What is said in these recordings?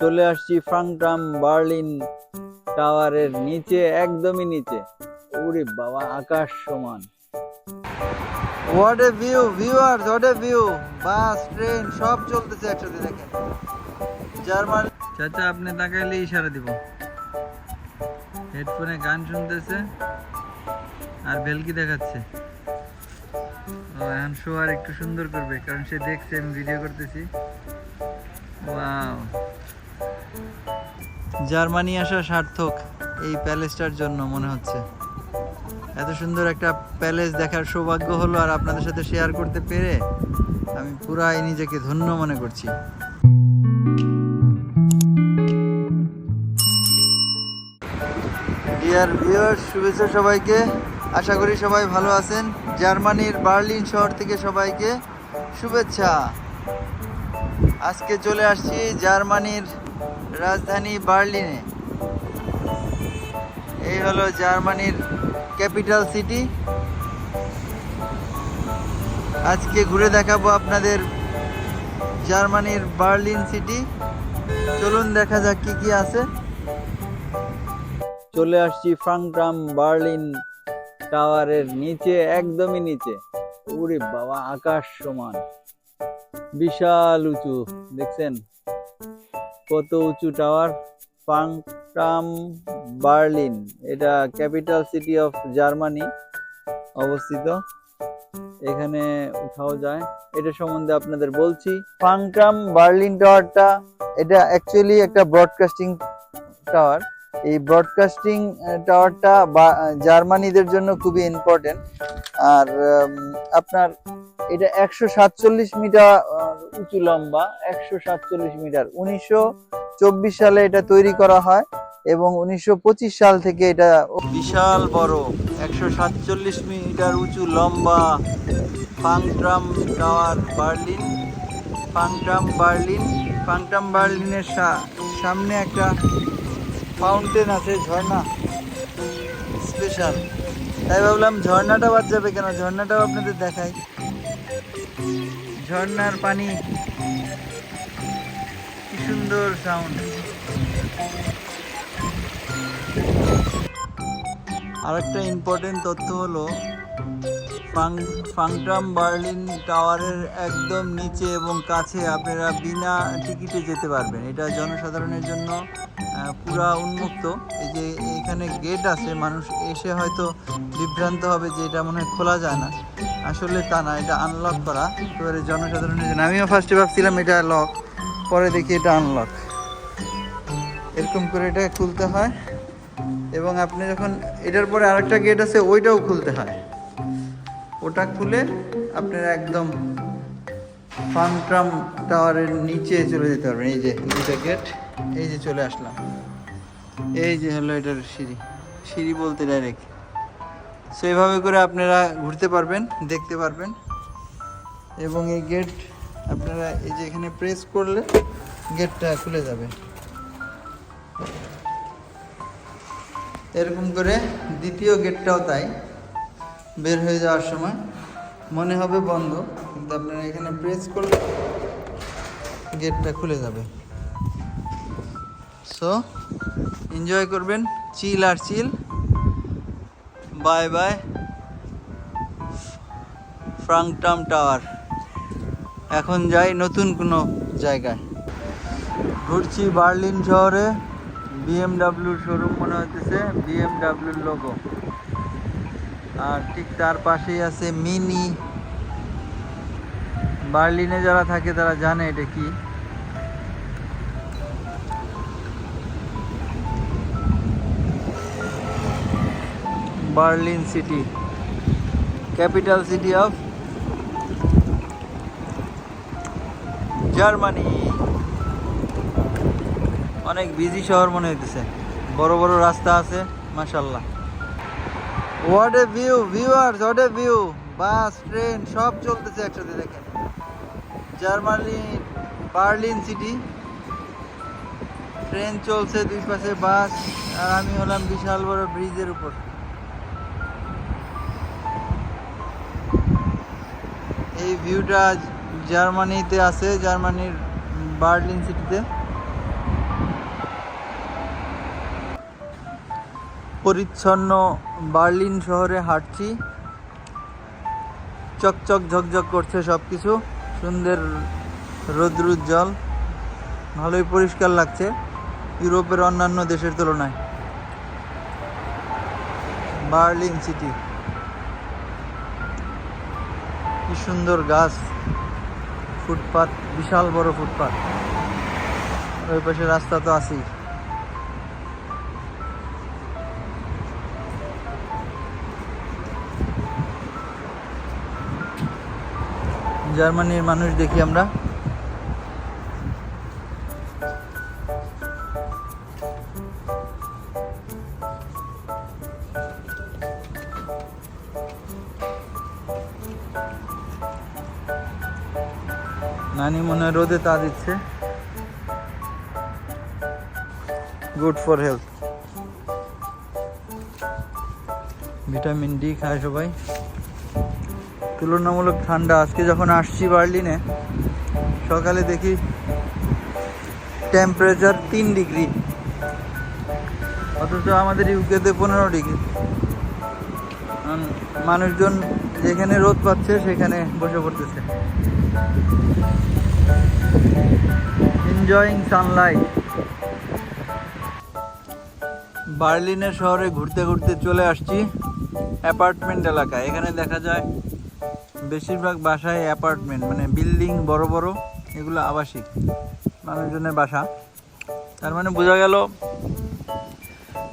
চলে আসছি ফ্রাংট্রাম বার্লিন টাওয়ারের নিচে একদমই নিচে। ওরে বাবা আকাশ সমান। What a view viewers what a view bus train সব চলতেছে একসাথে দেখেন। জার্মান চাচা আপনি তাকাইলে ইশারা দিব। হেডফোনে গান শুনতেছে আর ভেলকি দেখাচ্ছে। ও এখন শো আর একটু সুন্দর করবে কারণ সে দেখছে আমি ভিডিও করতেছি। ওয়াও জার্মানি আসা সার্থক এই প্যালেসটার জন্য মনে হচ্ছে। এত সুন্দর একটা প্যালেস দেখার সৌভাগ্য হলো আর আপনাদের সাথে শেয়ার করতে পেরে আমি পুরাই নিজেকে ধন্য মনে করছি। ডিয়ার ভিউয়ার্স শুভেচ্ছা সবাইকে। আশা করি সবাই ভালো আছেন। জার্মানির বার্লিন শহর থেকে সবাইকে শুভেচ্ছা। আজকে চলে আসছি জার্মানির রাজধানী বার্লিনে। এই হলো জার্মানির ক্যাপিটাল সিটি। আজকে ঘুরে দেখাবো আপনাদের জার্মানির বার্লিন সিটি। চলুন দেখা যাক কি কি আছে। চলে আসছি ফ্রাংট্রাম বার্লিন টাওয়ারের নিচে, একদমই নিচে। ওরে বাবা, আকাশ সমান। বিশাল উঁচু, দেখছেন? কত উঁচু টাওয়ার? Funkturm Berlin. এটা ক্যাপিটাল সিটি অফ জার্মানি অবস্থিত। এখানে উঠাও যায়। এটা সম্বন্ধে আপনাদের বলছি। ফাংট্রাম বার্লিন টাওয়ারটা, এটা অ্যাকচুয়ালি একটা ব্রডকাস্টিং টাওয়ার এই ব্রডকাস্টিং টাওয়ারটা বা জার্মানিদের জন্য খুবই ইম্পর্টেন্ট আর আপনার এটা একশো সাতচল্লিশ মিটার উঁচু লম্বা, একশো সাতচল্লিশ মিটার। উনিশশো চব্বিশ সালে এটা তৈরি করা হয় এবং উনিশশো পঁচিশ সাল থেকে এটা বিশাল বড়, একশো সাতচল্লিশ মিটার উঁচু লম্বা Funkturm tower Berlin, Funkturm Berlin, Funkturm বার্লিনের সামনে একটা ফাউন্টেন আছে, ঝর্ণা। স্পেশাল তাই ভাবলাম ঝর্ণাটা বাদ যাবে কেন? ঝর্ণাটাও আপনাদের দেখাই। ঝর্ণার পানি। কি সুন্দর সাউন্ড আর একটা ইম্পর্টেন্ট তথ্য হলো ফাংট্রাম বার্লিন টাওয়ারের একদম নিচে এবং কাছে আপনারা বিনা টিকিটে যেতে পারবেন। এটা জনসাধারণের জন্য পুরা উন্মুক্ত। এই যে এখানে গেট আছে, মানুষ এসে হয়তো বিভ্রান্ত হবে যে এটা মনে হয় খোলা যায় না। আসলে তা না, এটা আনলক করা। এবারে জনসাধারণের জন্য আমিও ফার্স্টে ভাবছিলাম এটা লক পরে দেখি এটা আনলক এরকম করে এটা খুলতে হয়। এবং আপনি যখন এটার পরে আরেকটা গেট আছে, ওইটাও খুলতে হয়। ওটা খুলে আপনার একদম ফানট্রাম টাওয়ারের নিচে চলে যেতে পারবেন। এই যে দুটা গেট এই যে চলে আসলাম। এই যে হলো এটার সিঁড়ি। সিঁড়ি বলতে ডাইরেক্ট সো এইভাবে করে আপনারা ঘুরতে পারবেন, দেখতে পারবেন। এবং এই গেট আপনারা এই যে এখানে প্রেস করলে গেটটা খুলে যাবে। এরকম করে দ্বিতীয় গেটটাও তাই। বের হয়ে যাওয়ার সময় মনে হবে বন্ধ, কিন্তু আপনারা এখানে প্রেস করলে গেটটা খুলে যাবে। সো এনজয় করবেন চিল আর chill bye bye Funkturm tower এখন যাই নতুন কোনো জায়গায়। ঘুরছি বার্লিন শহরে বিএমডাব্লিউর শোরুম মনে হইতেছে বিএমডাব্লিউর লোগো আর ঠিক তার পাশেই আছে মিনি। বার্লিনে যারা থাকে তারা জানে এটা কি। Berlin city, capital city of Germany. অনেক বিজি শহর মনে হইতেছে। বড় বড় রাস্তা আছে মাশাল্লাহ what a view viewers what a view bus, train, সব চলতেছে একসাথে দেখেন। Germany, Berlin city. ট্রেন চলছে দুই পাশে, বাস, আর আমি হলাম বিশাল বড় ব্রিজের উপর। এই ভিউটা জার্মানিতে আছে, জার্মানির বার্লিন সিটিতে। পরিচ্ছন্ন বার্লিন শহরে হাঁটছি। চকচক ঝকঝক করছে সব কিছু সুন্দর জল। ভালোই পরিষ্কার লাগছে ইউরোপের অন্যান্য দেশের তুলনায়। Berlin city. কি সুন্দর গাছ। ফুটপাত, বিশাল বড় ফুটপাত। ওই পাশে রাস্তা তো আছেই। জার্মানির মানুষ দেখি আমরা। নানি মনে হয় রোদে তা দিচ্ছে। Good for health vitamin D খায় সবাই। তুলনামূলক ঠান্ডা। আজকে যখন আসছি বার্লিনে, সকালে দেখি টেম্পারেচার তিন ডিগ্রি অথচ আমাদের ইউকেতে পনেরো ডিগ্রি মানুষজন যেখানে রোদ পাচ্ছে, সেখানে বসে পড়তেছে। এনজয়িং সানলাইট বার্লিনের শহরে ঘুরতে ঘুরতে চলে আসছি অ্যাপার্টমেন্ট এলাকায়। এখানে দেখা যায় বেশিরভাগ বাসায় অ্যাপার্টমেন্ট মানে বিল্ডিং বড় বড়, এগুলো আবাসিক, মানুষজনের বাসা। তার মানে বোঝা গেল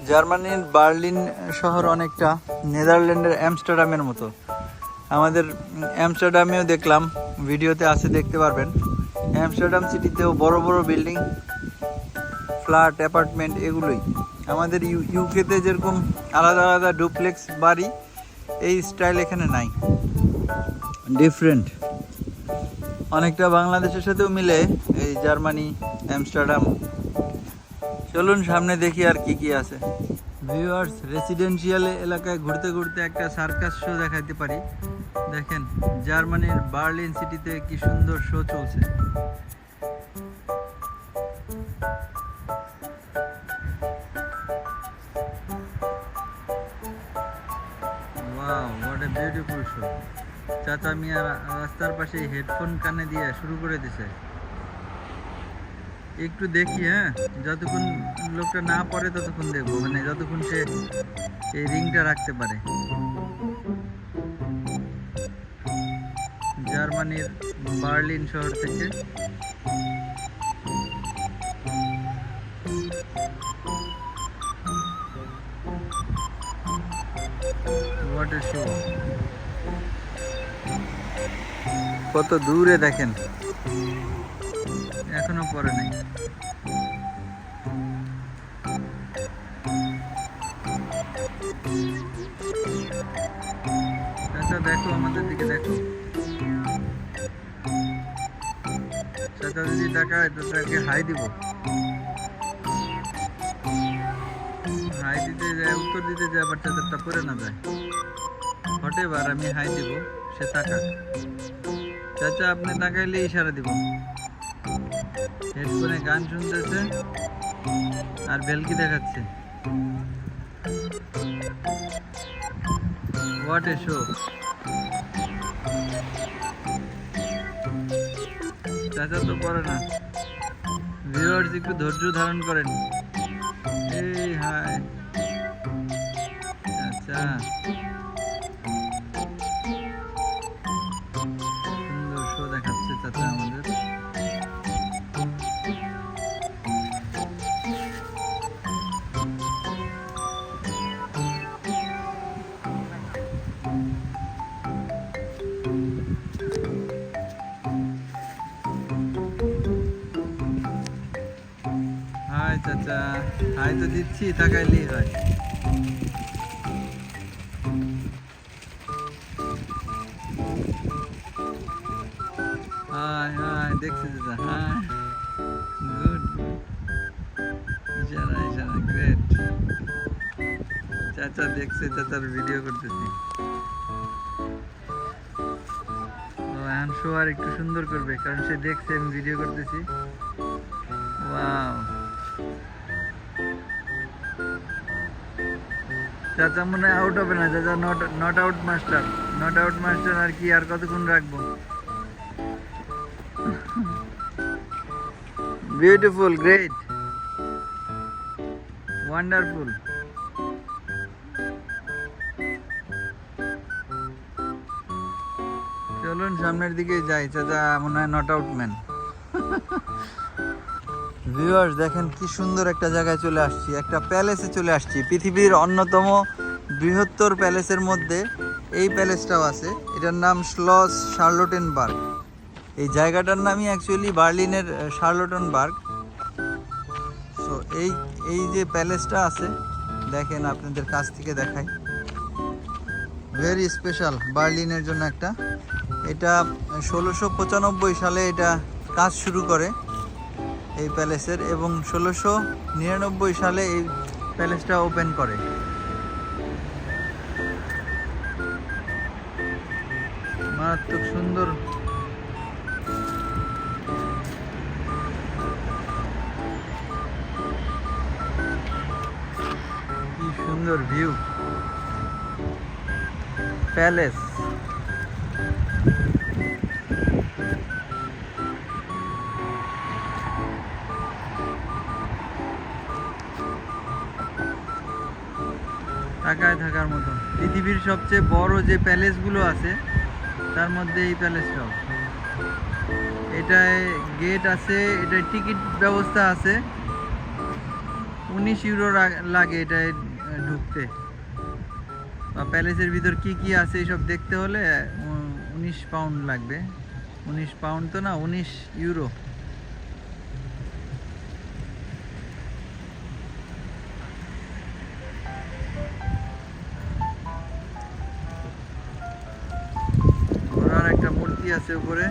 জার্মানির বার্লিন শহর অনেকটা নেদারল্যান্ডের অ্যামস্টারডামের মতো। আমাদের অ্যামস্টারডামেও দেখলাম, ভিডিওতে আছে, দেখতে পারবেন। অ্যামস্টারডাম সিটিতেও বড় বড় বিল্ডিং, ফ্ল্যাট, অ্যাপার্টমেন্ট, এগুলোই। আমাদের ইউ, ইউকেতে যেরকম আলাদা আলাদা ডুপ্লেক্স বাড়ি, এই স্টাইল এখানে নাই। ডিফারেন্ট। অনেকটা বাংলাদেশের সাথেও মিলে এই জার্মানি, অ্যামস্টারডাম। চলুন সামনে দেখি আর কি কি আছে। ভিউয়ার্স, রেসিডেন্সিয়াল এলাকায় ঘুরতে ঘুরতে একটা সার্কাস শো দেখাতে পারি। দেখেন, জার্মানির বার্লিন সিটিতে কি সুন্দর শো চলছে। চাচা মিয়া রাস্তার পাশে হেডফোন কানে দিয়ে শুরু করে দিছে। একটু দেখি হ্যাঁ? যতক্ষণ লোকটা না পড়ে ততক্ষণ দেখব। মানে যতক্ষণ সে এই রিংটা রাখতে পারে। জার্মানির বার্লিন শহর থেকে। কত দূরে দেখেন। এখনও পরে নাই। চাচা দেখো আমাদের দিকে, দেখো। চাচা যদি তো তাকে হাই দিব। হাই দিতে যায়, উত্তর দিতে যায়, আবার চাচারটা পরে না যায়। হটে বার আমি হাই দিব, সে তাকাক চাচা, আপনি তাকাইলে ইশারা দিব। হেডফোনে গান শুনতেছে, আর বেলকি দেখাচ্ছে। হোয়াট এ শো চাচা তো পড়ে না। ভিউয়ার্স একটু ধৈর্য ধারণ করেন। এই হাই তো দিচ্ছি, তাকাইলেই হয়। চাচা দেখছে, চাচার ভিডিও করতেছি। আর একটু সুন্দর করবে, কারণ সে দেখছে, আমি ভিডিও করতেছি। ওয়াও চাচা মনে আউট হবে না। চাচা not not out master not out master আর কি, আর কতক্ষণ রাখব? বিউটিফুল গ্রেট ওয়ান্ডারফুল চলুন সামনের দিকে যাই। চাচা মনে হয় নট আউট ম্যান ভিউয়ার্স দেখেন কি সুন্দর একটা জায়গায় চলে আসছি। একটা প্যালেসে চলে আসছি। পৃথিবীর অন্যতম বৃহত্তর প্যালেসের মধ্যে এই প্যালেসটাও আছে। এটার নাম স্লস শার্লোটেনবার্গ। এই জায়গাটার নামই অ্যাকচুয়ালি বার্লিনের শার্লোটেনবার্গ। সো এই এই যে প্যালেসটা আছে, দেখেন আপনাদের কাছ থেকে দেখাই। ভেরি স্পেশাল বার্লিনের জন্য একটা। এটা ষোলোশো সালে এটা কাজ শুরু করে। এই প্যালেসের এবং ষোলোশো নিরানব্বই সালে এই প্যালেসটা ওপেন করে। মারাত্মক সুন্দর। কি সুন্দর ভিউ। প্যালেস। তাকায় থাকার মতো। পৃথিবীর সবচেয়ে বড় যে প্যালেসগুলো আছে, তার মধ্যে এই প্যালেসটাও এটায় গেট আছে, এটায় টিকিট ব্যবস্থা আছে। উনিশ ইউরো লাগে এটায় ঢুকতে। বা প্যালেসের ভিতর কি কি আছে এইসব দেখতে হলে উনিশ পাউন্ড লাগবে। উনিশ পাউন্ড তো না, উনিশ ইউরো। একটা আছে উপরে?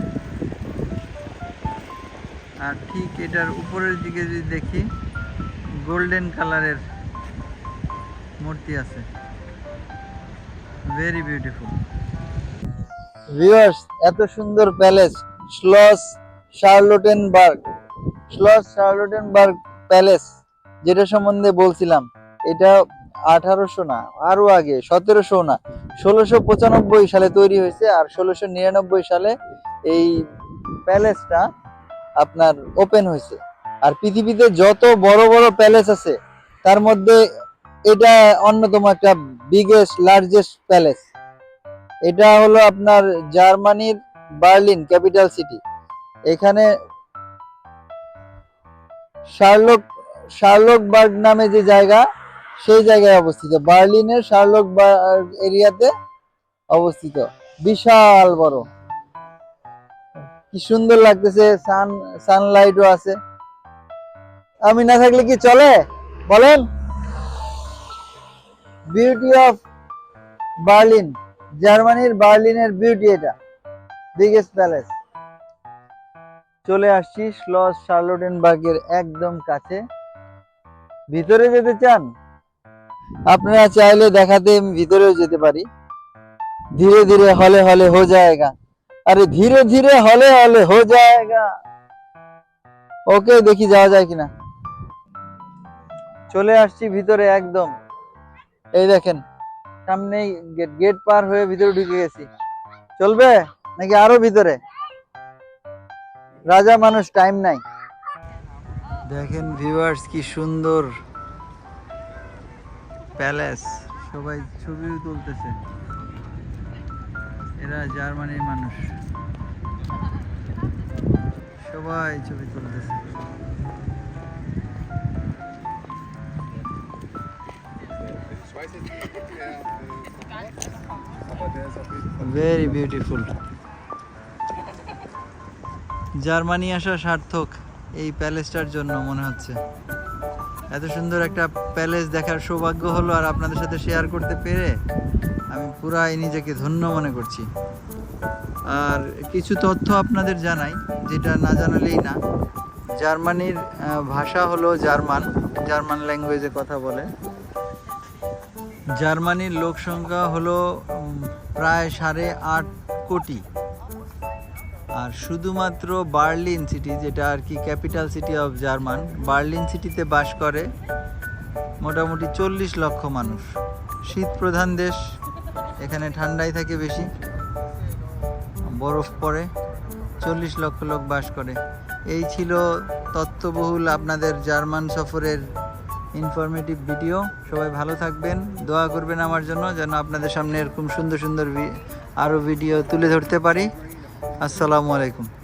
আর ঠিক এটার উপরের দিকে যদি দেখি গোল্ডেন কালারের মূর্তি আছে। ভেরি বিউটিফুল ভিউয়ার্স এত সুন্দর প্যালেস স্লস শার্লোটেনবার্গ স্লস শার্লোটেনবার্গ প্যালেস যেটা সম্বন্ধে বলছিলাম, এটা আঠারোশো না, আরও আগে, সতেরোশো না, ষোলোশো পঁচানব্বই সালে তৈরি হয়েছে আর ষোলোশো নিরানব্বই সালে এই প্যালেসটা আপনার ওপেন হয়েছে। আর পৃথিবীতে যত বড় বড় প্যালেস আছে, তার মধ্যে এটা অন্যতম একটা বিগেস্ট লার্জেস্ট প্যালেস এটা হলো আপনার জার্মানির বার্লিন ক্যাপিটাল সিটি। এখানে শার্লক, শার্লকবার্গ নামে যে জায়গা সেই জায়গায় অবস্থিত। বার্লিনের শার্লকবার্গ এরিয়াতে অবস্থিত। বিশাল বড়। কি সুন্দর লাগতেছে, সান, সানলাইটও আছে। আমি না থাকলে কি চলে? বলেন। Beauty of Berlin. জার্মানির বার্লিনের বিউটি এটা। Biggest palace. চলে আসছি স্লস শার্লোটেনবার্গের একদম কাছে। ভিতরে যেতে চান? আপনারা চাইলে দেখাতে ভিতরেও যেতে পারি। ধীরে ধীরে হলে হলে হো যায়গা আরে ধীরে ধীরে হলে হলে হো যায়গা ওকে, দেখি যাওয়া যায় কিনা। চলে আসছি ভিতরে একদম। এই দেখেন, সামনেই গেট গেট পার হয়ে ভিতরে ঢুকে গেছি। চলবে নাকি আরও ভিতরে? রাজা মানুষ টাইম নাই। দেখেন ভিউয়ার্স কি সুন্দর। প্যালেস, সবাই ছবিও তুলতেছে। এরা জার্মানির মানুষ। সবাই ছবি তুলতেছে। ভেরি বিউটিফুল জার্মানি আসা সার্থক এই প্যালেসটার জন্য মনে হচ্ছে। এত সুন্দর একটা প্যালেস দেখার সৌভাগ্য হলো আর আপনাদের সাথে শেয়ার করতে পেরে আমি পুরাই নিজেকে ধন্য মনে করছি। আর কিছু তথ্য আপনাদের জানাই, যেটা না জানালেই না। জার্মানির ভাষা হলো জার্মান জার্মান ল্যাঙ্গুয়েজে কথা বলে। জার্মানির লোক সংখ্যা হলো প্রায় সাড়ে আট কোটি। আর শুধুমাত্র বার্লিন সিটি, যেটা আর কি capital city of German, Berlin সিটিতে বাস করে মোটামুটি চল্লিশ লক্ষ মানুষ। শীত প্রধান দেশ, এখানে ঠান্ডাই থাকে বেশি, বরফ পড়ে, চল্লিশ লক্ষ লোক বাস করে। এই ছিল তত্ত্ববহুল আপনাদের জার্মান সফরের ইনফরমেটিভ ভিডিও সবাই ভালো থাকবেন, দোয়া করবেন আমার জন্য, যেন আপনাদের সামনে এরকম সুন্দর সুন্দর আরও ভিডিও তুলে ধরতে পারি। আসসালামু আলাইকুম।